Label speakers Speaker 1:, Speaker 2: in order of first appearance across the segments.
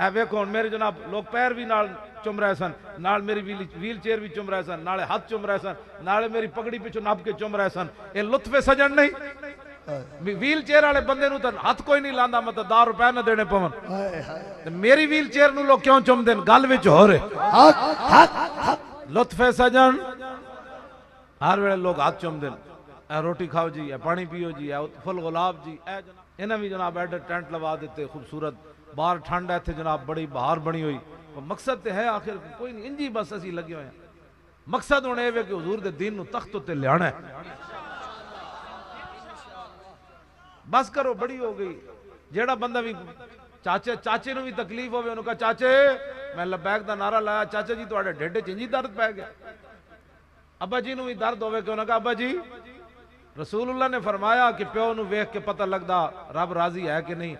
Speaker 1: ਇਹ ਵੇਖੋ, ਹੁਣ ਮੇਰੇ ਜਨਾਬ ਲੋਕ ਪੈਰ ਵੀ ਨਾਲ ਚੁੰਮ ਰਹੇ ਸਨ, ਨਾਲ ਮੇਰੀ ਵੀਲ ਚੇਅਰ ਵੀ ਚੁੰਮ ਰਹੇ ਸਨ, ਨਾਲੇ ਹੱਥ ਚੁੰਮ ਰਹੇ ਸਨ, ਨਾਲੇ ਮੇਰੀ ਪਗੜੀ ਪਿੱਛੋਂ ਨੱਪ ਕੇ ਚੁੰਮ ਰਹੇ ਸਨ। ਇਹ ਲੁਤਫੇ ਸਜਣ ਨਹੀਂ। ਵੀਲ ਚੇਅਰ ਵਾਲੇ ਬੰਦੇ ਨੂੰ ਤਾਂ ਹੱਥ ਕੋਈ ਨਹੀਂ ਲਾਂਦਾ ਮਤਲਬ 10 ਰੁਪਏ ਨਾ ਦੇਣੇ ਪਵਨ। ਤੇ ਮੇਰੀ ਵੀਲ ਚੇਅਰ ਨੂੰ ਲੋਕ ਕਿਉਂ ਚੁੰਮਦੇ ਨੇ? ਗੱਲ ਵਿੱਚ ਹੋ। ਰਿਹਾ
Speaker 2: ਹੱਕ ਹੱਕ
Speaker 1: ਲੁਤਫੇ ਸਜਣ। ਹਰ ਵੇਲੇ ਲੋਕ ਹੱਥ ਚੁੰਮਦੇ ਨੇ। ਇਹ ਰੋਟੀ ਖਾਓ ਜੀ ਇਹ ਪਾਣੀ ਪੀਓ ਜੀ ਇਹ ਫੁੱਲ ਗੁਲਾਬ ਜੀ ਇਹ ਇਹਨਾਂ ਵੀ ਜਨਾਬ ਐਡ ਟੈਂਟ ਲਵਾ ਦਿੱਤੇ, ਖੂਬਸੂਰਤ। باہر ٹھنڈ ہے تھے جناب بڑی باہر بنی ہوئی مقصد تے ہے آخر کوئی نہیں انجی بس اسی لگے ہوئے ہیں مقصد ہونے ہوئے کہ حضور دے دین نو تخت تے لیانا ہے بس کرو بڑی ہو گئی جیڑا بندہ بھی چاچے چاچے نو بھی تکلیف ہوئے انہوں کہا چاچے میں لبیک دا نعرہ لیا چاچے جی تو آڑے ڈیڈے چنجی درد پہ گیا ابا جی نو بھی درد ہوئے کہ انہوں کہا ابا جی رسول اللہ نے فرمایا کہ پیو نو ویخ کے پتہ لگ دا رب راضی ہے کہ نہیں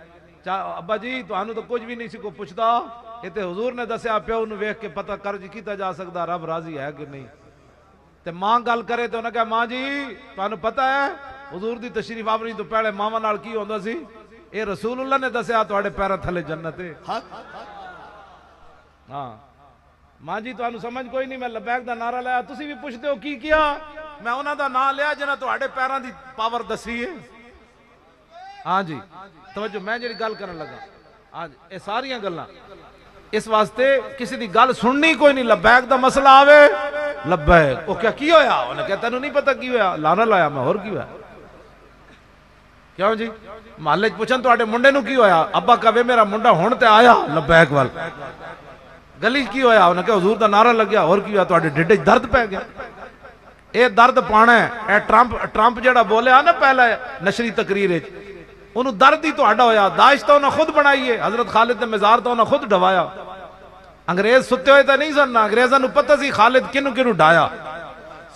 Speaker 1: ਅੱਬਾ ਜੀ ਤੁਹਾਨੂੰ ਤਾਂ ਕੁਝ ਵੀ ਨਹੀਂ ਸੀ ਕੋ ਪੁੱਛਦਾ। ਇਹ ਤੇ ਹਜ਼ੂਰ ਨੇ ਦੱਸਿਆ ਪਿਓ ਨੂੰ ਵੇਖ ਕੇ ਪਤਾ ਕਰਜ ਕੀਤਾ ਜਾ ਸਕਦਾ ਰੱਬ ਰਾਜ਼ੀ ਹੈ ਕਿ ਨਹੀਂ। ਤੇ ਮਾਂ ਗੱਲ ਕਰੇ ਤੇ ਉਹਨਾਂ ਕਹਾ ਮਾਂ ਜੀ ਤੁਹਾਨੂੰ ਪਤਾ ਹੈ ਹਜ਼ੂਰ ਦੀ ਤਸ਼ਰੀਫ ਆਵਰੀ ਤੋਂ ਪਹਿਲੇ ਮਾਵਾਂ ਨਾਲ ਕੀ ਹੁੰਦਾ ਸੀ? ਇਹ ਰਸੂਲullah ਨੇ ਦੱਸਿਆ ਤੁਹਾਡੇ ਪੈਰਾਂ ਥੱਲੇ ਜੰਨਤ ਹੈ। ਹਾਂ। ਮਾਂ ਜੀ ਤੁਹਾਨੂੰ ਸਮਝ ਕੋਈ ਨਹੀਂ ਮੈਂ ਲਬੈਕ ਦਾ ਨਾਰਾ ਲਾਇਆ। ਤੁਸੀਂ ਵੀ ਪੁੱਛਦੇ ਹੋ ਕੀ ਕੀਆ ਮੈਂ ਉਹਨਾਂ ਦਾ ਨਾਮ ਲਿਆ ਜਿਹਨਾਂ ਤੁਹਾਡੇ ਪੈਰਾਂ ਦੀ ਪਾਵਰ ਦੱਸੀ ਹੈ ਹਾਂਜੀ। ਤਵੱਜੋ, ਮੈਂ ਜਿਹੜੀ ਗੱਲ ਕਰਨ ਲੱਗਾ ਹਾਂ ਇਹ ਸਾਰੀਆਂ ਗੱਲਾਂ। ਇਸ ਵਾਸਤੇ ਕਿਸੇ ਦੀ ਗੱਲ ਸੁਣਨੀ ਕੋਈ ਨਹੀਂ ਲਬੈਕ ਦਾ ਮਸਲਾ ਆਵੇ। ਲਬੈਕ ਉਹ ਕਿਹਾ, ਕੀ ਹੋਇਆ? ਉਹਨੇ ਕਿਹਾ, ਤੈਨੂੰ ਨਹੀਂ ਪਤਾ ਕੀ ਹੋਇਆ। ਲਾਣਾ ਲਾਇਆ, ਮੈਂ ਹੋਰ ਕੀ ਹੋਇਆ? ਕਿਉਂ ਜੀ? ਮਹੱਲੇ 'ਚ ਪੁੱਛਣ, ਤੁਹਾਡੇ ਮੁੰਡੇ ਨੂੰ ਕੀ ਹੋਇਆ? ਅੱਬਾ ਕਵੇ, ਮੇਰਾ ਮੁੰਡਾ ਹੁਣ ਤੇ ਆਇਆ ਲਬੈਕ ਵੱਲ। ਗਲੀ 'ਚ ਕੀ ਹੋਇਆ? ਉਹਨੇ ਕਿਹਾ, ਹਜ਼ੂਰ ਦਾ ਨਾਰਾ ਲੱਗਿਆ, ਹੋਰ ਕੀ ਹੋਇਆ? ਤੁਹਾਡੇ ਢਿੱਡ 'ਚ ਦਰਦ ਪੈ ਗਿਆ। ਇਹ ਦਰਦ ਪਾਣਾ ਹੈ। ਇਹ ਟਰੰਪ ਟਰੰਪ ਜਿਹੜਾ ਬੋਲਿਆ ਨਾ ਪਹਿਲਾਂ ਨਸ਼ਰੀ ਤਕਰੀਰ ਵਿੱਚ وہ درد ہی ہویا، داعش تو انہوں خود بنائیے حضرت خالد نے مزار تو انہوں خود ڈھوایا۔ انگریز ستے ہوئے تھا نہیں سننا انگریز انہوں پتہ سی خالد کنوں کنوں ڈھایا۔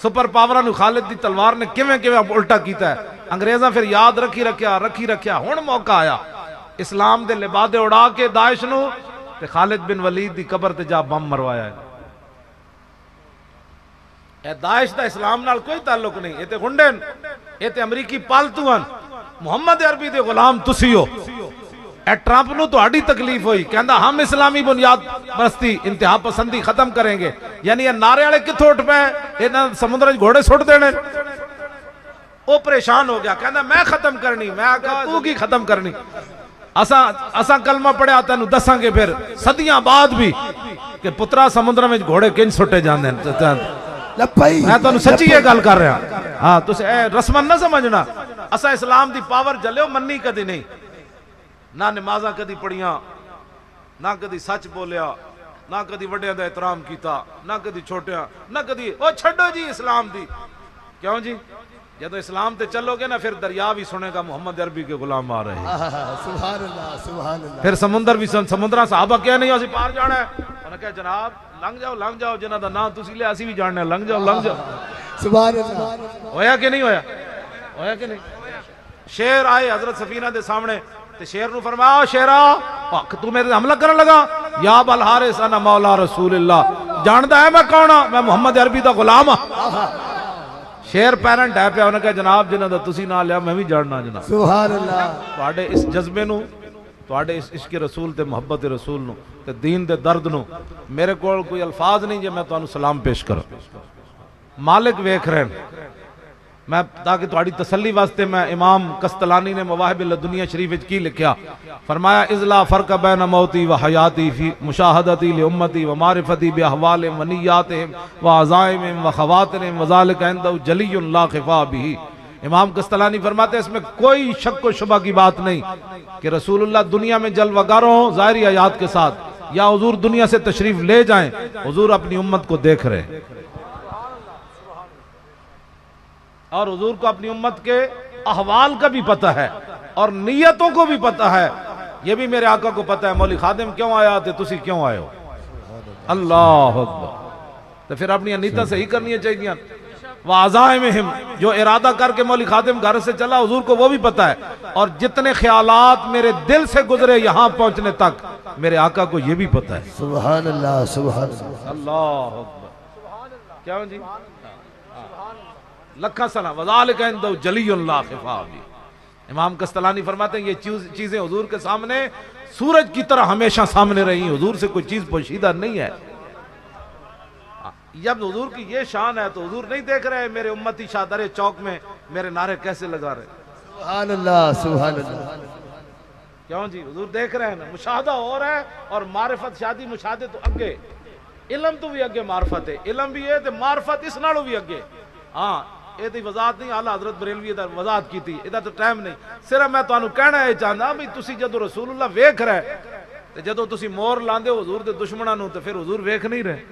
Speaker 1: سپر پاور خالد دی تلوار نے کمیں کمیں الٹا کیتا ہے۔ انگریز انہوں پھر یاد رکھی رکھیا رکھی رکھیا ہون موقع آیا۔ اسلام دے لبادے اڑا کے داعش نالد بن ولید دی قبر تے جا بم مروایا ہے۔ اے مروایاش دا اسلام نال کوئی تعلق نہیں، اے تے غنڈن اے تے امریکی پالتو ہن۔ ਮੁਹੰਮਦ ਅਰਬੀ ਦੇ ਗੁਲਾਮ ਤੁਸੀਂ ਹੋ। ਇਹ ਟਰੰਪ ਨੂੰ ਤੁਹਾਡੀ ਤਕਲੀਫ ਹੋਈ। ਕਹਿੰਦਾ ਹਮ ਇਸਲਾਮੀ ਬੁਨਿਆਦ ਪ੍ਰਸਤੀ ਇੰਤਹਾ ਪਸੰਦੀ ਖਤਮ ਕਰਾਂਗੇ। ਯਾਨੀ ਇਹ ਨਾਰੇ ਵਾਲੇ ਕਿੱਥੋਂ ਉੱਠ ਪਏ? ਇਹਨਾਂ ਸਮੁੰਦਰ 'ਚ ਘੋੜੇ ਸੁੱਟ ਦੇਣੇ। ਉਹ ਪਰੇਸ਼ਾਨ ਹੋ ਗਿਆ। ਕਹਿੰਦਾ ਮੈਂ ਖਤਮ ਕਰਨੀ। ਮੈਂ ਆਖਿਆ ਤੂੰ ਕੀ ਖਤਮ ਕਰਨੀ? ਅਸਾਂ ਅਸਾਂ ਕਲਮਾ ਪੜਿਆ ਤੈਨੂੰ ਦੱਸਾਂਗੇ ਫਿਰ। ਸਦੀਆਂ ਬਾਅਦ ਵੀ ਕਿ ਪੁੱਤਰਾ ਸਮੁੰਦਰ ਵਿੱਚ ਘੋੜੇ ਕਿੰਜ ਸੁੱਟੇ ਜਾਂਦੇ ਨੇ।
Speaker 2: ਲੱਪਈ
Speaker 1: ਮੈਂ ਤੁਹਾਨੂੰ ਸੱਚੀ ਇਹ ਗੱਲ ਕਰ ਰਿਹਾ। ਹਾਂ ਤੁਸੀਂ ਇਹ ਰਸਮਨ ਨਾ ਸਮਝਣਾ। ਅਸਾਂ ਇਸਲਾਮ ਦੀ ਪਾਵਰ ਜਲਿਓ ਮੰਨੀ ਕਦੀ ਨਹੀਂ। ਨਾ ਨਮਾਜ਼ਾਂ ਕਦੀ ਪੜੀਆਂ ਨਾ ਕਦੀ ਸੱਚ ਬੋਲਿਆ ਨਾ ਕਦੀ ਵੱਡਿਆਂ ਦਾ ਇਤਰਾਮ ਕੀਤਾ ਨਾ ਕਦੀ ਛੋਟਿਆਂ ਨਾ ਕਦੀ ਉਹ ਛੱਡੋ ਜੀ ਇਸਲਾਮ ਦੀ। ਕਿਉਂ ਜੀ? ਜਦੋਂ ਇਸਲਾਮ ਤੇ ਚੱਲੋਗੇ ਨਾ ਫਿਰ ਦਰਿਆ ਵੀ ਸੁਣੇਗਾ ਮੁਹੰਮਦ ਅਰਬੀ ਕੇ ਗੁਲਾਮ ਆ ਰਹੇ।
Speaker 2: ਸੁਭਾਨ ਅੱਲਾਹ ਸੁਭਾਨ ਅੱਲਾਹ
Speaker 1: ਫਿਰ ਸਮੁੰਦਰ ਵੀ ਸਮੁੰਦਰਾਂ ਸਾਹਬਾ ਕਿਹਾ ਨਹੀਂ ਅਸੀਂ ਪਾਰ ਜਾਣਾ ਹੈ। ਉਹਨੇ ਕਿਹਾ ਜਨਾਬ ਲੰਘ ਜਾਓ ਲੰਘ ਜਾਓ ਜਿਨ੍ਹਾਂ ਦਾ ਨਾਮ ਤੁਸੀਂ ਲਿਆ ਅਸੀਂ ਵੀ ਜਾਣਨਾ ਲੰਘ ਜਾਓ ਲੰਘ ਜਾਓ।
Speaker 2: سبحان اللہ۔
Speaker 1: ہویا کہ نہیں ہویا؟ ہویا کہ نہیں؟ شیر آئے حضرت سفینہ دے سامنے تے شیر نو فرمایا شیرا پاک تو میرے حملہ کرن لگا۔ یا بل حارس انا مولا رسول اللہ۔ جاندا ہے میں کون ہاں؟ میں محمد عربی دا غلام ہاں۔ شیر پیرنٹ ہے پیا انہوں نے کہا جناب جنہ دا تسی نہ لیا میں بھی جاننا
Speaker 2: جناب۔ سبحان
Speaker 1: اللہ۔ تواڈے اس جذبے نو تواڈے اس عشق رسول تے محبت رسول نو تے دین دے درد نو میرے کول کوئی الفاظ نہیں جے میں تانوں سلام پیش کراں۔ مالک ویک رہے ہیں۔ میں تاکہ تھوڑی تسلی واسطے میں امام کستلانی نے مواہب دنیا شریف کی لکھیا۔ فرمایا ازلا فرق بین موتی و حیاتی فی مشاہدتی لامتی و معرفتی باحوال و نیاتہم و عزائم و خواتنہم و ذالک اندو جلی اللہ خفا بھی امام کستلانی فرماتے ہیں، اس میں کوئی شک و شبہ کی بات نہیں کہ رسول اللہ دنیا میں جل جلوگاروں ہوں ظاہری آیات کے ساتھ یا حضور دنیا سے تشریف لے جائیں، حضور اپنی امت کو دیکھ رہے ہیں۔ اور حضور کو اپنی امت کے احوال کا بھی پتہ ہے اور نیتوں کو بھی پتہ ہے۔ یہ بھی میرے آقا کو پتہ ہے مولی خادم کیوں آیا تھے تسی کیوں آئے ہو؟ اللہ اکبر۔ تو پھر اپنی انیتہ سے ہی کرنی چاہیے گیا وَعَزَائِمِهِمْ جو ارادہ کر کے مولی خادم گھر سے چلا حضور کو وہ بھی پتہ ہے۔ اور جتنے خیالات میرے دل سے گزرے یہاں پہنچنے تک میرے آقا کو یہ بھی پتہ
Speaker 2: ہے۔ سبحان اللہ سبحان
Speaker 1: اللہ۔ اللہ اکبر۔ کیا ہوں جی؟ سبحان اللہ لکھا سلام وَذَالِكَ اِنْدَوْ جَلِيُّ اللَّهِ خِفَابِ امام کستلانی فرماتے ہیں یہ چیزیں حضور کے سامنے سورج کی طرح ہمیشہ سامنے رہی ہیں۔ حضور سے کوئی چیز پوشیدہ نہیں ہے۔ ہاں، جب حضور کی یہ شان ہے تو حضور نہیں دیکھ رہے میرے امتی شادر چوک میں میرے نعرے کیسے لگا رہے۔
Speaker 2: سبحان اللہ سبحان اللہ۔
Speaker 1: کیوں جی؟ حضور دیکھ رہے ہیں مشاہدہ ہو رہا ہے اور معرفت شادی مشاہدے تو اگے۔ علم تو بھی اگے معرفت ہے۔ علم بھی ہے تو معرفت اس نالو بھی اگے۔ ہاں یہ تو وضاحت نہیں آلہ حضرت بریلوی ادھر وضاحت کی تھی، ادھر تو ٹائم نہیں۔ صرف میں تمہیں کہنا یہ چاہتا ہاں بھی تسی جدو رسول اللہ ویکھ رہے، تے جدو تسی مور لاندے ہو حضور دے دشمناں نو تے پھر حضور ویکھ نہیں رہے۔